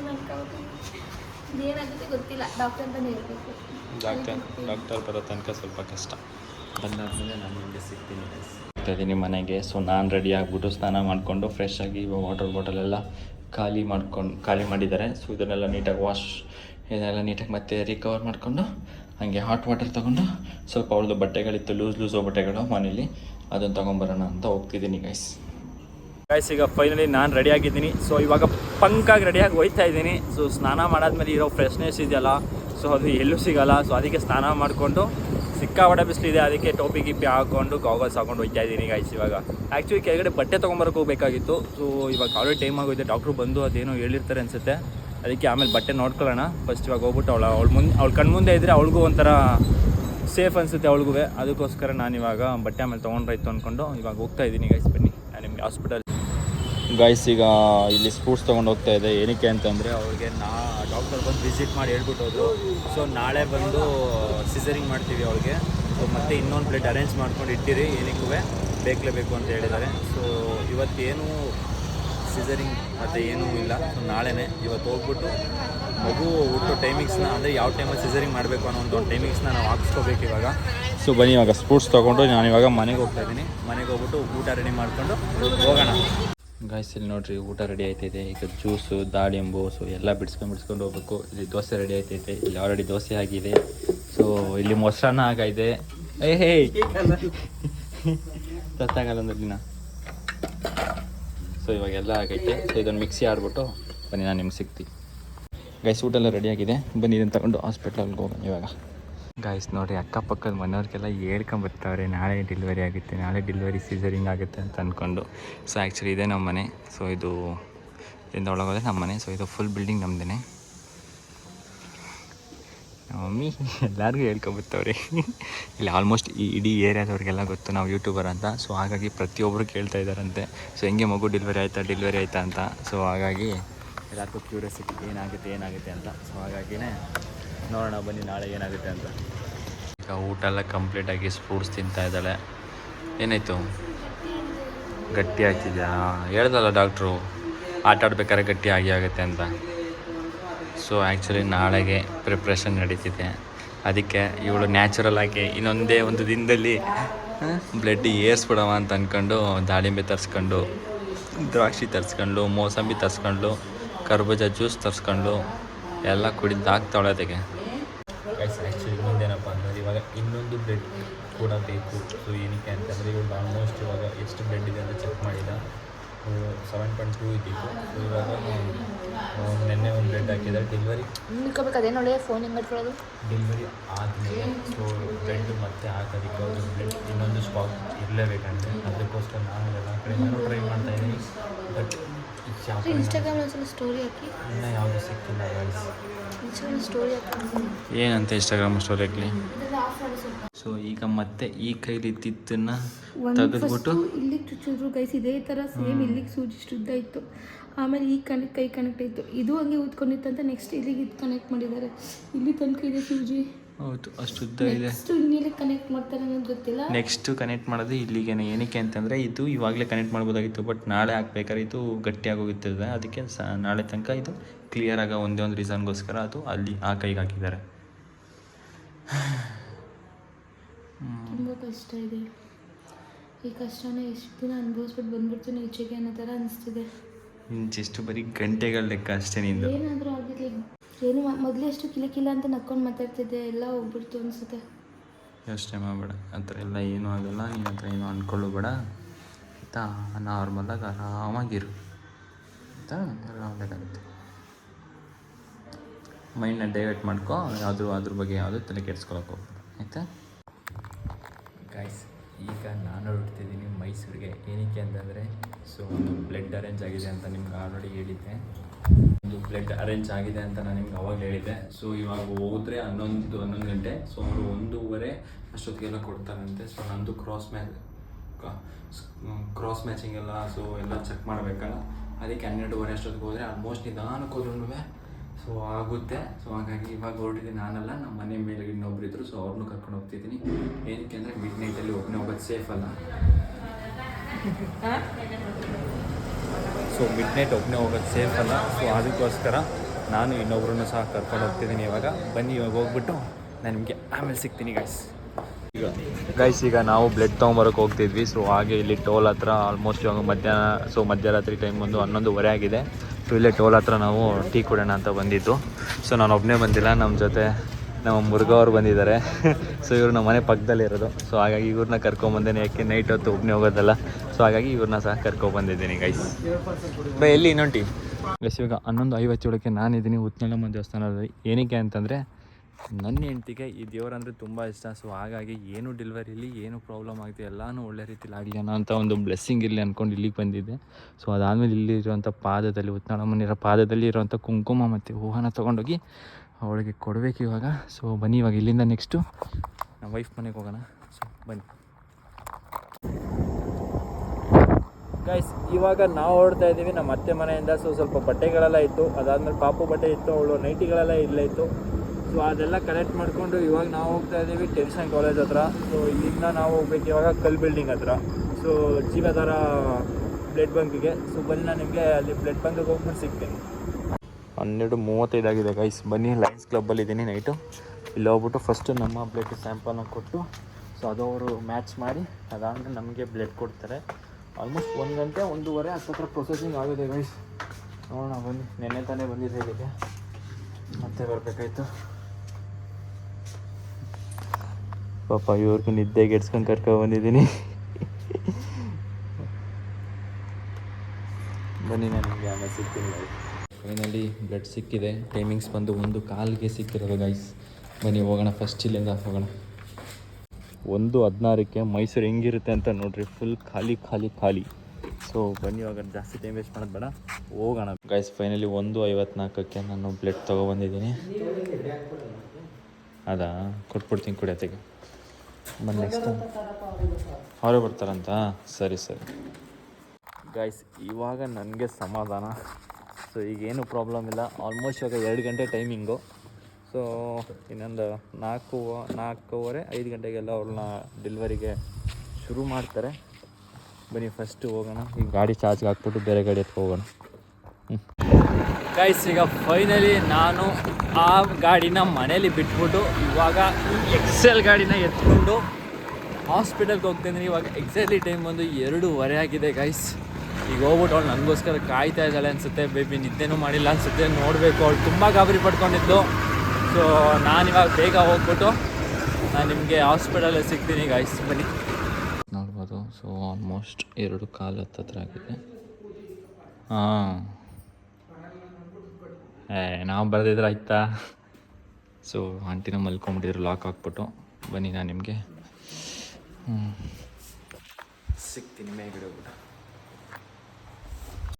Speaker 2: ಇದೇನಾಗುತ್ತೆ ಗೊತ್ತಿಲ್ಲ. ಡಾಕ್ಟರ್ ಅಂತ ಹೇಳ್ಬೇಕು.
Speaker 1: ಡಾಕ್ಟರ್ ಡಾಕ್ಟರ್ ಬರೋ ತನಕ ಸ್ವಲ್ಪ ಕಷ್ಟ. ಬಂದಾದ್ಮೇಲೆ ನಾನು ನಿಮಗೆ ಸಿಗ್ತೀನಿ ಸಿಗ್ತಾಯಿದ್ದೀನಿ ಇದ್ದೀನಿ ಮನೆಗೆ. ಸೊ ನಾನು ರೆಡಿ ಆಗಿಬಿಟ್ಟು ಸ್ನಾನ ಮಾಡಿಕೊಂಡು ಫ್ರೆಶ್ ಆಗಿ ಇವಾಗ ವಾಟರ್ ಬಾಟಲೆಲ್ಲ ಖಾಲಿ ಮಾಡ್ಕೊಂಡು ಖಾಲಿ ಮಾಡಿದ್ದಾರೆ. ಸೊ ಇದನ್ನೆಲ್ಲ ನೀಟಾಗಿ ವಾಶ್ ಇದನ್ನೆಲ್ಲ ನೀಟಾಗಿ ಮತ್ತೆ ರಿಕವರ್ ಮಾಡಿಕೊಂಡು ಹಾಗೆ ಹಾಟ್ ವಾಟರ್ ತೊಗೊಂಡು ಸ್ವಲ್ಪ ಅವಳದು ಬಟ್ಟೆಗಳಿತ್ತು ಲೂಸ್ ಲೂಸೋ ಬಟ್ಟೆಗಳು ಮನೇಲಿ. ಅದನ್ನು ತೊಗೊಂಬರೋಣ ಅಂತ ಹೋಗ್ತಿದ್ದೀನಿ ಗೈಸ್ ಗೈಸ್ ಈಗ ಫೈನಲಿ ನಾನು ರೆಡಿ ಆಗಿದ್ದೀನಿ. ಸೊ ಇವಾಗ ಪಂಕಾಗಿ ರೆಡಿಯಾಗಿ ಹೋಯ್ತಾ ಇದ್ದೀನಿ. ಸೊ ಸ್ನಾನ ಮಾಡಾದ್ಮೇಲೆ ಇರೋ ಫ್ರೆಶ್ನೆಸ್ ಇದೆಯಲ್ಲ ಸೊ ಅದು ಎಲ್ಲೂ ಸಿಗಲ್ಲ. ಸೊ ಅದಕ್ಕೆ ಸ್ನಾನ ಮಾಡಿಕೊಂಡು ಸಿಕ್ಕಾಪಟ್ಟೆ ಬಿಸಿಲಿದೆ ಅದಕ್ಕೆ ಟೋಪಿ ಗಿಪ್ಪಿ ಹಾಕೊಂಡು ಗಾಗಲ್ಸ್ ಹಾಕೊಂಡು ಹೋಗ್ತಾ ಇದ್ದೀನಿ ಗೈಸ್ ಇವಾಗ. ಆ್ಯಕ್ಚುಲಿ ಕೆಳಗಡೆ ಬಟ್ಟೆ ತೊಗೊಂಬರಕ್ಕೆ ಹೋಗಬೇಕಾಗಿತ್ತು. ಸೊ ಇವಾಗ ಆಲ್ರೆಡಿ ಟೈಮ್ ಆಗೋಯ್ತು. ಡಾಕ್ಟ್ರು ಬಂದು ಅದೇನೋ ಹೇಳಿರ್ತಾರೆ ಅನಿಸುತ್ತೆ. ಅದಕ್ಕೆ ಆಮೇಲೆ ಬಟ್ಟೆ ನೋಡ್ಕೊಳ್ಳೋಣ. ಫಸ್ಟ್ ಇವಾಗ ಹೋಗ್ಬಿಟ್ಟು ಅವಳು ಅವಳು ಮುಂದೆ, ಅವಳು ಕಣ್ಮುಂದೆ ಇದ್ದರೆ ಅವಳಿಗೂ ಒಂಥರ ಸೇಫ್ ಅನಿಸುತ್ತೆ ಅವಳಿಗೂ ಅದಕ್ಕೋಸ್ಕರ ನಾನು ಇವಾಗ ಬಟ್ಟೆ ಆಮೇಲೆ ತೊಗೊಂಡ್ರಾಯ್ತು ಅಂದ್ಕೊಂಡು ಇವಾಗ ಹೋಗ್ತಾ ಇದ್ದೀನಿ ಗೈಸ್ ಬನ್ನಿ. ನಾನು ನಿಮಗೆ ಹಾಸ್ಪಿಟಲ್ ಗಾಯ್ಸ್ ಈಗ ಇಲ್ಲಿ ಸ್ಪೋರ್ಟ್ಸ್ ತೊಗೊಂಡು ಹೋಗ್ತಾ ಇದೆ. ಏನಕ್ಕೆ ಅಂತಂದರೆ ಅವ್ರಿಗೆ ನಾ ಡಾಕ್ಟರ್ ಬಂದು ವಿಸಿಟ್ ಮಾಡಿ ಹೇಳ್ಬಿಟ್ಟು ಹೋದ್ರು ಸೊ ನಾಳೆ ಬಂದು ಸಿಸರಿಂಗ್ ಮಾಡ್ತೀವಿ ಅವ್ರಿಗೆ. ಸೊ ಮತ್ತೆ ಇನ್ನೊಂದು ಪ್ಲೇಟ್ ಅರೇಂಜ್ ಮಾಡ್ಕೊಂಡು ಇಟ್ಟಿರಿ. ಏನಕ್ಕೂ ಬೇಕಲೇಬೇಕು ಅಂತ ಹೇಳಿದ್ದಾರೆ. ಸೊ ಇವತ್ತೇನು ಸಿಸರಿಂಗ್ ಮತ್ತು ಏನೂ ಇಲ್ಲ. ಸೊ ನಾಳೆನೇ ಇವತ್ತು ಹೋಗ್ಬಿಟ್ಟು ಮಗು ಹುಟ್ಟೋ ಟೈಮಿಂಗ್ಸ್ನ ಅಂದರೆ ಯಾವ ಟೈಮಲ್ಲಿ ಸಿಸರಿಂಗ್ ಮಾಡಬೇಕು ಅನ್ನೋ ಒಂದು ಟೈಮಿಂಗ್ಸ್ನ ನಾವು ಹಾಕ್ಸ್ಕೋಬೇಕು ಇವಾಗ. ಸೊ ಬನ್ನಿ ಇವಾಗ ಸ್ಪೋರ್ಟ್ಸ್ ತೊಗೊಂಡು ನಾನು ಇವಾಗ ಮನೆಗೆ ಹೋಗ್ತಾ ಇದ್ದೀನಿ. ಮನೆಗೆ ಹೋಗ್ಬಿಟ್ಟು ಊಟ ರೆಡಿ ಮಾಡಿಕೊಂಡು ಹೋಗೋಣ. ಗಾಯ್ಸ್ ಇಲ್ಲಿ ನೋಡ್ರಿ, ಊಟ ರೆಡಿ ಆಯ್ತೈತೆ. ಈಗ ಜ್ಯೂಸು ದಾಳಿಂಬು ಸೊ ಎಲ್ಲ ಬಿಡಿಸ್ಕೊಂಡು ಬಿಡ್ಸ್ಕೊಂಡು ಹೋಗ್ಬೇಕು. ಇಲ್ಲಿ ದೋಸೆ ರೆಡಿ ಆಯ್ತೈತೆ. ಇಲ್ಲಿ ಆಲ್ರೆಡಿ ದೋಸೆ ಆಗಿದೆ. ಸೊ ಇಲ್ಲಿ ಮೊಸರನ್ನ ಆಗೈತೆ ಏ, ಹೇ! ಗೊತ್ತಾಗಲ್ಲ ಅಂದ್ರೆ ದಿನ. ಸೊ ಇವಾಗ ಎಲ್ಲ ಆಗೈತೆ. ಸೊ ಇದೊಂದು ಮಿಕ್ಸಿ ಆಡ್ಬಿಟ್ಟು ಬನ್ನಿ, ನಾನು ನಿಮ್ಗೆ ಸಿಗ್ತೀನಿ. ಗೈಸ್ ಊಟ ಎಲ್ಲ ರೆಡಿ ಆಗಿದೆ. ಬನ್ನಿ, ಇದನ್ನು ತಗೊಂಡು ಹಾಸ್ಪಿಟ್ಲಲ್ಲಿ ಹೋಗೋಣ ಇವಾಗ. ಗಾಯ್ಸ್ ನೋಡಿರಿ ಅಕ್ಕಪಕ್ಕದ ಮನೆಯವ್ರಿಗೆಲ್ಲ ಹೇಳ್ಕೊಂಬರ್ತಾವ್ರೆ, ನಾಳೆ ಡೆಲಿವರಿ ಆಗುತ್ತೆ, ನಾಳೆ ಡೆಲಿವರಿ ಸೀಸರಿಂಗ್ ಆಗುತ್ತೆ ಅಂತ ಅಂದ್ಕೊಂಡು ಸೊ ಆ್ಯಕ್ಚುಲಿ ಇದೇ ನಮ್ಮ ಮನೆ. ಸೊ ಇದು ಇದರಿಂದ ಒಳಗೋದ್ರೆ ನಮ್ಮ ಮನೆ. ಸೊ ಇದು ಫುಲ್ ಬಿಲ್ಡಿಂಗ್ ನಮ್ಮದೇ ಮಮ್ಮಿ ಎಲ್ಲರಿಗೂ ಹೇಳ್ಕೊಂಬರ್ತಾವ್ರಿ. ಇಲ್ಲಿ ಆಲ್ಮೋಸ್ಟ್ ಈ ಇಡೀ ಏರಿಯಾದವ್ರಿಗೆಲ್ಲ ಗೊತ್ತು, ನಾವು ಯೂಟ್ಯೂಬರ್ ಅಂತ. ಸೊ ಹಾಗಾಗಿ ಪ್ರತಿಯೊಬ್ಬರು ಕೇಳ್ತಾ ಇದ್ದಾರಂತೆ. ಸೊ ಹೆಂಗೆ ಮಗು ಡೆಲಿವರಿ ಆಯಿತಾ ಡೆಲಿವರಿ ಆಯಿತಾ ಅಂತ. ಸೊ ಹಾಗಾಗಿ ಎಲ್ಲರಿಗೂ ಕ್ಯೂರಿಯಾಸಿಟಿ ಏನಾಗುತ್ತೆ ಏನಾಗುತ್ತೆ ಅಂತ. ಸೊ ಹಾಗಾಗಿನೇ ನೋಡೋಣ, ಬನ್ನಿ ನಾಳೆ ಏನಾಗುತ್ತೆ ಅಂತ. ಈಗ ಊಟ ಎಲ್ಲ ಕಂಪ್ಲೀಟಾಗಿ ಫ್ರೂಟ್ಸ್ ತಿಂತಾ ಇದ್ದಾಳೆ. ಏನಾಯಿತು? ಗಟ್ಟಿ ಆಗ್ತಿದ್ಯಾ? ಹೇಳ್ದಲ್ಲ ಡಾಕ್ಟ್ರು ಆಟ ಆಡ್ಬೇಕಾದ್ರೆ ಗಟ್ಟಿ ಆಗಿ ಆಗುತ್ತೆ ಅಂತ. ಸೊ ಆ್ಯಕ್ಚುಲಿ ನಾಳೆಗೆ ಪ್ರಿಪ್ರೇಷನ್ ನಡೀತಿದೆ. ಅದಕ್ಕೆ ಇವಳು ನ್ಯಾಚುರಲ್ ಆಗಿ ಇನ್ನೊಂದೇ ಒಂದು ದಿನದಲ್ಲಿ ಬ್ಲಡ್ ಏರ್ಸ್ಬಿಡವ ಅಂತ ಅಂದ್ಕೊಂಡು ದಾಳಿಂಬೆ ತರಿಸ್ಕೊಂಡು, ದ್ರಾಕ್ಷಿ ತರಿಸ್ಕೊಂಡು, ಮೋಸಂಬಿ ತರಿಸ್ಕೊಂಡು, ಕರ್ಬೂಜ ಜ್ಯೂಸ್ ತರಿಸ್ಕೊಂಡು ಎಲ್ಲ ಕುಡಿದು ಹಾಕ್ತಾಳೆ ಅದಕ್ಕೆ ಆ್ಯಕ್ಚುಲಿ ಇನ್ನೊಂದೇನಪ್ಪ ಅಂದರೆ ಇವಾಗ ಇನ್ನೊಂದು ಬ್ಲೆಡ್ ಕೂಡ ಬೇಕು. ಸೊ ಏನಕ್ಕೆ ಅಂತಂದರೆ ಇವಾಗ ಆಲ್ಮೋಸ್ಟ್ ಇವಾಗ ಎಷ್ಟು ಬ್ರೆಡ್ ಇದೆ ಅಂತ ಚೆಕ್ ಮಾಡಿದ ಸೆವೆನ್ ಪಾಯಿಂಟ್ ಟೂ ಇದ್ದಿತ್ತು ಸೊ ಇವಾಗ ನೆನ್ನೆ ಒಂದು ಬ್ಲೆಡ್ ಹಾಕಿದ್ದಾರೆ. ಡೆಲಿವರಿ
Speaker 2: ಅದೇ ನೋಡಿ ಫೋನ್ ಹೆಂಗೆ ಇಟ್ಕೊಳ್ಳೋದು
Speaker 1: ಡೆಲಿವರಿ ಆದಮೇಲೆ ಸೊ ಬ್ಲಡ್ ಮತ್ತೆ ಹಾಕೋದಕ್ಕೆ ಅವರು ಬ್ಲೆಡ್ ಇನ್ನೊಂದು ಸ್ಟಾಕ್ ಇರಲೇಬೇಕಂತೆ ಅದಕ್ಕೋಸ್ಕರ ನಾನು ಎಲ್ಲ ಕಡೆ ಟ್ರೈ ಮಾಡ್ತಾಯಿದ್ದೀನಿ ಬಟ್
Speaker 2: ಇನ್ಸ್ಟಾಗ್ರಾಮ್ ಒಂದ್ಸಲ ಸ್ಟೋರಿ ಹಾಕಿ.
Speaker 1: ಇನ್ನೂ ಯಾವುದೂ ಸಿಕ್ಕಿಲ್ಲ ಗೈಸ್
Speaker 2: ಇನ್ಸ್ಟಾಗ್ರಾಮ್ ಸ್ಟೋರಿ ಹಾಕಿ.
Speaker 1: ಏನಂತ ಇನ್ಸ್ಟಾಗ್ರಾಮ್ ಸ್ಟೋರಿ
Speaker 2: ಹಾಕಲಿ?
Speaker 1: ಸೊ ಈಗ ಮತ್ತೆ ಈ ಕೈಲಿ ತಿತ್ತನ್ನ
Speaker 2: ಒಂದು
Speaker 1: ತೆಗೆದ್ಬಿಟ್ಟು
Speaker 2: ಇಲ್ಲಿ ಚುಚ್ಚಿದ್ರು ಗೈಸ್ ಇದೇ ಥರ ಸೇಮ್ ಇಲ್ಲಿಗೆ ಸೂಜಿ ಶುದ್ಧ ಇತ್ತು. ಆಮೇಲೆ ಈ ಕನೆಕ್ಟ್ ಕೈ ಕನೆಕ್ಟ್ ಆಯಿತು. ಇದು ಹಂಗೆ ಊದ್ಕೊಂಡಿತ್ತಂತ ನೆಕ್ಸ್ಟ್ ಇಲ್ಲಿಗೆ ಇದು ಕನೆಕ್ಟ್ ಮಾಡಿದ್ದಾರೆ. ಇಲ್ಲಿ ತನಕ ಇದೆ ಸೂಜಿ.
Speaker 1: ಹೌದು ಅಷ್ಟು ಉದ್ದ ಇದೆ.
Speaker 2: ಕನೆಕ್ಟ್ ಮಾಡ್ತಾರೆ ಅನ್ನೋದು ಗೊತ್ತಿಲ್ಲ.
Speaker 1: ನೆಕ್ಸ್ಟ್ ಕನೆಕ್ಟ್ ಮಾಡೋದು ಇಲ್ಲಿಗೆ ಏನಕ್ಕೆ ಅಂತಂದರೆ ಇದು ಇವಾಗಲೇ ಕನೆಕ್ಟ್ ಮಾಡ್ಬೋದಾಗಿತ್ತು ಬಟ್ ನಾಳೆ ಹಾಕ್ಬೇಕಾದ್ರೆ ಇದು ಗಟ್ಟಿಯಾಗೋಗಿರ್ತದೆ ಅದಕ್ಕೆ ಸ ನಾಳೆ ತನಕ ಇದು ಕ್ಲಿಯರ್ ಆಗ ಒಂದೇ ಒಂದು ರೀಸನ್ಗೋಸ್ಕರ ಅದು ಅಲ್ಲಿ ಆ ಕೈಗೆ ಹಾಕಿದ್ದಾರೆ.
Speaker 2: ತುಂಬ ಕಷ್ಟ ಇದೆ. ಈ ಕಷ್ಟನ ಎಷ್ಟು ದಿನ ಅನುಭವಿಸ್ಬಿಟ್ಟು ಬಂದ್ಬಿಡ್ತೀನಿ ಈಚೆಗೆ ಅನ್ನೋ ಥರ ಅನಿಸ್ತಿದೆ.
Speaker 1: ಜಸ್ಟ್ ಬರೀ ಗಂಟೆಗಳ ಲೆಕ್ಕ ಅಷ್ಟೇ ನಿಂದು.
Speaker 2: ಏನಾದರೂ ಆಗಿರಲಿ ಏನು ಮೊದಲೇ ಎಷ್ಟು ಕಿಲ ಕಿಲ ಅಂತ ನಕ್ಕೊಂಡು ಮಾತಾಡ್ತಿದ್ದೆ ಎಲ್ಲ ಹೋಗ್ಬಿಡ್ತು ಅನಿಸುತ್ತೆ.
Speaker 1: ಯೋಚನೆ ಮಾಡಬೇಡ ಆ ಥರ ಎಲ್ಲ ಏನೂ ಆಗಲ್ಲ ನೀನು ಹತ್ರ ಏನೂ ಅಂದ್ಕೊಳ್ಳಬೇಡ ಆಯಿತಾ? ನಾರ್ಮಲಾಗಿ ಆರಾಮಾಗಿರು. ಆಯಿತಾ? ಆರಾಮಾಗುತ್ತೆ ಮೈಂಡ್ನ ಡೈವರ್ಟ್ ಮಾಡ್ಕೊ ಯಾವುದು ಅದ್ರ ಬಗ್ಗೆ ಯಾವುದು ತಲೆ ಕೆಡಿಸ್ಕೊಳಕ್ಕೆ ಹೋಗ್ಬೇಡ. ಆಯಿತಾ? ಗಾಯ್ಸ್ ಈಗ ನಾನು ಹೊರಡ್ತಿದ್ದೀನಿ ಮೈಸೂರಿಗೆ. ಏನಕ್ಕೆ ಅಂತಂದರೆ ಸೊ ಒಂದು ಬ್ಲಡ್ ಅರೇಂಜ್ ಆಗಿದೆ ಅಂತ ನಿಮ್ಗೆ ಆಲ್ರೆಡಿ ಹೇಳಿದ್ದೆ. ಒಂದು ಬ್ಲಡ್ ಅರೇಂಜ್ ಆಗಿದೆ ಅಂತ ನಾನು ನಿಮ್ಗೆ ಅವಾಗ ಹೇಳಿದ್ದೆ. ಸೊ ಇವಾಗ ಹೋದರೆ ಹನ್ನೊಂದು ಹನ್ನೊಂದು ಗಂಟೆ. ಸೊ ಅವರು ಒಂದೂವರೆ ಅಷ್ಟೊತ್ತಿಗೆಲ್ಲ ಕೊಡ್ತಾರಂತೆ. ಸೊ ನಂದು ಕ್ರಾಸ್ ಮ್ಯಾಚ್ ಕ್ರಾಸ್ ಮ್ಯಾಚಿಂಗ್ ಎಲ್ಲ ಸೊ ಎಲ್ಲ ಚೆಕ್ ಮಾಡಬೇಕಲ್ಲ. ಅದಕ್ಕೆ ಹನ್ನೆರಡುವರೆ ಅಷ್ಟೊತ್ತಿಗೆ ಹೋದರೆ ಆಲ್ಮೋಸ್ಟ್ ನಿಧಾನಕ್ಕೆ ಹೋದ್ರೂ ಸೊ ಆಗುತ್ತೆ. ಸೊ ಹಾಗಾಗಿ ಇವಾಗ ಹೊರಟಿದ್ದೀನಿ ನಾನಲ್ಲ ನಮ್ಮ ಮನೆ ಮೇಲೆ ಇನ್ನೊಬ್ರು ಇದ್ರು. ಸೊ ಅವ್ರನ್ನೂ ಕರ್ಕೊಂಡು ಹೋಗ್ತಿದ್ದೀನಿ. ಏನಕ್ಕೆ ಅಂದರೆ ಮಿಡ್ ನೈಟಲ್ಲಿ ಒಬ್ಬನೇ ಹೋಗೋದು ಸೇಫ್ ಅಲ್ಲ. ಸೊ ಮಿಡ್ ನೈಟ್ ಒಬ್ಬನೇ ಹೋಗೋದು ಸೇಫ್ ಅಲ್ಲ. ಸೊ ಅದಕ್ಕೋಸ್ಕರ ನಾನು ಇನ್ನೊಬ್ರನ್ನು ಸಹ ಕರ್ಕೊಂಡು ಹೋಗ್ತಿದ್ದೀನಿ ಇವಾಗ. ಬನ್ನಿ ಇವಾಗ ಹೋಗ್ಬಿಟ್ಟು ನಾನು ನಿಮಗೆ ಆಮೇಲೆ ಸಿಗ್ತೀನಿ ಗೈಸ್ ಈಗ ಗೈಸ್ ಈಗ ನಾವು ಬ್ಲಡ್ ತೊಗೊಂಬರಕ್ಕೆ ಹೋಗ್ತಿದ್ವಿ. ಸೊ ಹಾಗೆ ಇಲ್ಲಿ ಟೋಲ್ ಹತ್ರ ಆಲ್ಮೋಸ್ಟ್ ಇವಾಗ ಮಧ್ಯಾಹ್ನ ಸೊ ಮಧ್ಯರಾತ್ರಿ ಟೈಮ್ ಒಂದು ಹನ್ನೊಂದುವರೆ ಆಗಿದೆ. ಸೊ ಇಲ್ಲೇ ಟೋಲ್ ಹತ್ರ ನಾವು ಟೀ ಕುಡೋಣ ಅಂತ ಬಂದಿದ್ದು. ಸೊ ನಾನು ಒಬ್ಬನೇ ಬಂದಿಲ್ಲ ನಮ್ಮ ಜೊತೆ ನಮ್ಮ ಮುರುಘಾ ಅವ್ರು ಬಂದಿದ್ದಾರೆ. ಸೊ ಇವರು ನಮ್ಮ ಮನೆ ಪಕ್ಕದಲ್ಲಿ ಇರೋದು. ಸೊ ಹಾಗಾಗಿ ಇವ್ರನ್ನ ಕರ್ಕೊಂಬಂದೇನೆ ಯಾಕೆ ನೈಟ್ ಹೊತ್ತು ಒಬ್ಬನೇ ಹೋಗೋದಲ್ಲ. ಸೊ ಹಾಗಾಗಿ ಇವ್ರನ್ನ ಸಹ ಕರ್ಕೊಂಬಂದಿದ್ದೀನಿ ಗೈಸ್ ಬೈ, ಎಲ್ಲಿ ಇನ್ನೊಂದು ಟೀ ಗೈಸ್ ಇವಾಗ ಹನ್ನೊಂದು ಐವತ್ತೇಳಕ್ಕೆ ನಾನಿದ್ದೀನಿ. ಉತ್ನಳಮ್ಮ ದೇವಸ್ಥಾನದಲ್ಲಿ. ಏನಕ್ಕೆ ಅಂತಂದರೆ ನನ್ನ ಹೆಂಡತಿಗೆ ಈ ದೇವರಂದರೆ ತುಂಬ ಇಷ್ಟ. ಸೊ ಹಾಗಾಗಿ ಏನು ಡೆಲಿವರಿಲಿ ಏನು ಪ್ರಾಬ್ಲಮ್ ಆಗಿದೆ ಎಲ್ಲನೂ ಒಳ್ಳೆ ರೀತಿಲಿ ಆಗಲಿ ಅನ್ನೋ ಅಂತ ಒಂದು ಬ್ಲೆಸ್ಸಿಂಗ್ ಇರಲಿ ಅಂದ್ಕೊಂಡು ಇಲ್ಲಿಗೆ ಬಂದಿದ್ದೆ. ಸೊ ಅದಾದಮೇಲೆ ಇಲ್ಲಿ ಇರುವಂಥ ಪಾದದಲ್ಲಿ ಉತ್ನಳಮ್ಮನಿರೋ ಪಾದದಲ್ಲಿ ಇರುವಂಥ ಕುಂಕುಮ ಮತ್ತು ಹೂವನ್ನ ತೊಗೊಂಡೋಗಿ ಅವಳಿಗೆ ಕೊಡಬೇಕು ಇವಾಗ. ಸೊ ಬನ್ನಿ ಇವಾಗ ಇಲ್ಲಿಂದ ನೆಕ್ಸ್ಟು ನಮ್ಮ ವೈಫ್ ಮನೆಗೆ ಹೋಗೋಣ. ಸೊ ಬನ್ನಿ. ಗೈಸ್ ಇವಾಗ ನಾವು ಓಡ್ತಾ ಇದ್ದೀವಿ. ನಮ್ಮ ಅತ್ತೆ ಮನೆಯಿಂದ ಸೊ ಸ್ವಲ್ಪ ಬಟ್ಟೆಗಳೆಲ್ಲ ಇತ್ತು. ಅದಾದಮೇಲೆ ಪಾಪು ಬಟ್ಟೆ ಇತ್ತು. ಅವಳು ನೈಟಿಗಳೆಲ್ಲ ಇಲ್ಲೇ ಇತ್ತು. ಸೊ ಅದೆಲ್ಲ ಕಲೆಕ್ಟ್ ಮಾಡಿಕೊಂಡು ಇವಾಗ ನಾವು ಹೋಗ್ತಾ ಇದ್ದೀವಿ ಟೆನ್ಷನ್ ಕಾಲೇಜ್ ಹತ್ರ. ಸೊ ಇಲ್ಲಿಂದ ನಾವು ಹೋಗ್ಬೇಕು ಇವಾಗ ಕಲ್ ಬಿಲ್ಡಿಂಗ್ ಹತ್ರ. ಸೊ ಜೀವಧಾರ ಬ್ಲಡ್ ಬಂಕಿಗೆ ಸೊ ಬನ್ನಿ ನಾನು ನಿಮಗೆ ಅಲ್ಲಿ ಬ್ಲಡ್ ಬಂಕಿಗೆ ಹೋಗ್ಬಿಟ್ಟು ಸಿಗ್ತೀನಿ. ಹನ್ನೆರಡು ಮೂವತ್ತೈದಾಗಿದೆ ಗೈಸ್ ಬನ್ನಿ ಲಯನ್ಸ್ ಕ್ಲಬ್ಬಲ್ಲಿ ಇದ್ದೀನಿ ನೈಟು ಇಲ್ಲಿ ಹೋಗ್ಬಿಟ್ಟು ಫಸ್ಟು ನಮ್ಮ ಬ್ಲಡ್ ಸ್ಯಾಂಪಲ್ನ ಕೊಟ್ಟು ಸೊ ಅದು ಅವರು ಮ್ಯಾಚ್ ಮಾಡಿ, ಅದಾದಮೇಲೆ ನಮಗೆ ಬ್ಲಡ್ ಕೊಡ್ತಾರೆ. ಆಲ್ಮೋಸ್ಟ್ ಒಂದು ಗಂಟೆ, ಒಂದೂವರೆ ಹತ್ರ ಪ್ರೊಸೆಸಿಂಗ್ ಆಗಿದೆ ಗೈಸ್ ನೋಡೋಣ, ಬನ್ನಿ. ನೆನ್ನೆ ತಾನೇ ಬಂದಿದ್ದೆ ಇಲ್ಲಿಗೆ. ಮತ್ತೆ ಬರಬೇಕಾಯ್ತು. ಪಾಪ, ಇವ್ರಿಗೂ ನಿದ್ದೆ ಗೆಡ್ಸ್ಕೊಂಡು ಕರ್ಕೊ ಬಂದಿದ್ದೀನಿ. ಬನ್ನಿ ನಾನು ನಿಮಗೆ ಆಮೇಲೆ ಸಿಗ್ತೀನಿ ಫೈನಲಿ ಬ್ಲಡ್ ಸಿಕ್ಕಿದೆ. ಟೈಮಿಂಗ್ಸ್ ಬಂದು ಒಂದು ಕಾಲಿಗೆ ಸಿಕ್ಕಿರೋದು ಗೈಸ್ ಬನ್ನಿ, ಹೋಗೋಣ. ಫಸ್ಟ್ ಇಲ್ಲಿಂದ ಹೋಗೋಣ. ಒಂದು ಹದಿನಾರಕ್ಕೆ ಮೈಸೂರು ಹೆಂಗಿರುತ್ತೆ ಅಂತ ನೋಡ್ರಿ. ಫುಲ್ ಖಾಲಿ ಖಾಲಿ ಖಾಲಿ. ಸೊ ಬನ್ನಿ, ಇವಾಗ ಜಾಸ್ತಿ ಟೈಮ್ ವೇಸ್ಟ್ ಮಾಡೋದು ಬೇಡ. ಹೋಗೋಣ. ಗೈಸ್ ಫೈನಲಿ ಒಂದು ಐವತ್ನಾಲ್ಕಕ್ಕೆ ನಾನು ಬ್ಲಡ್ ತೊಗೊಬಂದಿದ್ದೀನಿ ಅದಾ? ಕೊಟ್ಬಿಡ್ತೀನಿ ಕುಡಿಯೋತ್ತಿಗೆ ಬನ್ನಿ ನೆಕ್ಸ್ಟ್ ಅವರೇ ಬರ್ತಾರಂತ? ಸರಿ ಸರಿ. ಗಾಯ್ಸ್ ಇವಾಗ ನನಗೆ ಸಮಾಧಾನ. ಸೊ ಈಗೇನು ಪ್ರಾಬ್ಲಮ್ ಇಲ್ಲ. ಆಲ್ಮೋಸ್ಟ್ ಇವಾಗ ಎರಡು ಗಂಟೆ ಟೈಮಿಂಗು ಸೊ ಇನ್ನೊಂದು ನಾಲ್ಕು ನಾಲ್ಕೂವರೆ, ಐದು ಗಂಟೆಗೆಲ್ಲ ಅವ್ರನ್ನ ಡೆಲಿವರಿಗೆ ಶುರು ಮಾಡ್ತಾರೆ. ಬನ್ನಿ ಫಸ್ಟು ಹೋಗೋಣ. ಈಗ ಗಾಡಿ ಚಾರ್ಜ್ಗೆ ಹಾಕ್ಬಿಟ್ಟು ಬೇರೆ ಗಾಡಿ ಹೋಗೋಣ. ಗೈಸ್ ಈಗ ಫೈನಲಿ ನಾನು ಆ ಗಾಡಿನ ಮನೇಲಿ ಬಿಟ್ಬಿಟ್ಟು ಇವಾಗ ಎಕ್ಸೆಲ್ ಗಾಡಿನ ಎತ್ಕೊಂಡು ಹಾಸ್ಪಿಟಲ್ಗೆ ಹೋಗ್ತಿದ್ದೀನಿ ಇವಾಗ ಎಕ್ಸಾಕ್ಟ್ಲಿ ಟೈಮ್ ಬಂದು ಎರಡೂವರೆ ಆಗಿದೆ ಗೈಸ್ ಈಗ ಹೋಗ್ಬಿಟ್ಟು ಅವ್ಳು ನನಗೋಸ್ಕರ ಕಾಯ್ತಾ ಇದ್ದಾಳೆ ಅನಿಸುತ್ತೆ. ಬೇಬಿ ನಿದ್ದೆನೂ ಮಾಡಿಲ್ಲ ಅನಿಸುತ್ತೆ. ನೋಡಬೇಕು, ಅವಳು ತುಂಬ ಗಾಬರಿ ಪಡ್ಕೊಂಡಿದ್ದು. ಸೊ ನಾನಿವಾಗ ಬೇಗ ಹೋಗ್ಬಿಟ್ಟು ನಾನು ನಿಮಗೆ ಹಾಸ್ಪಿಟಲಲ್ಲಿ ಸಿಗ್ತೀನಿ ಗೈಸ್ ಬನ್ನಿ. ನೋಡ್ಬೋದು. ಸೊ ಆಲ್ಮೋಸ್ಟ್ ಎರಡು ಕಾಲು ಹತ್ತತ್ರ ಆಗಿದೆ. ಹಾಂ. ನಾವು ಬರೆದಿದ್ರೆ ಆಯ್ತಾ? ಸೊ ಆಂಟಿನ ಮಲ್ಕೊಂಬಿಟ್ಟಿದ್ರು ಲಾಕ್ ಹಾಕ್ಬಿಟ್ಟು ಬನ್ನಿ ನಾನು ನಿಮಗೆ. ಹ್ಞೂ ಸಿಗ್ತೀನಿ, ಮೇಲ್ಗಡೆ ಹೋಗ್ಬಿಟ್ಟು.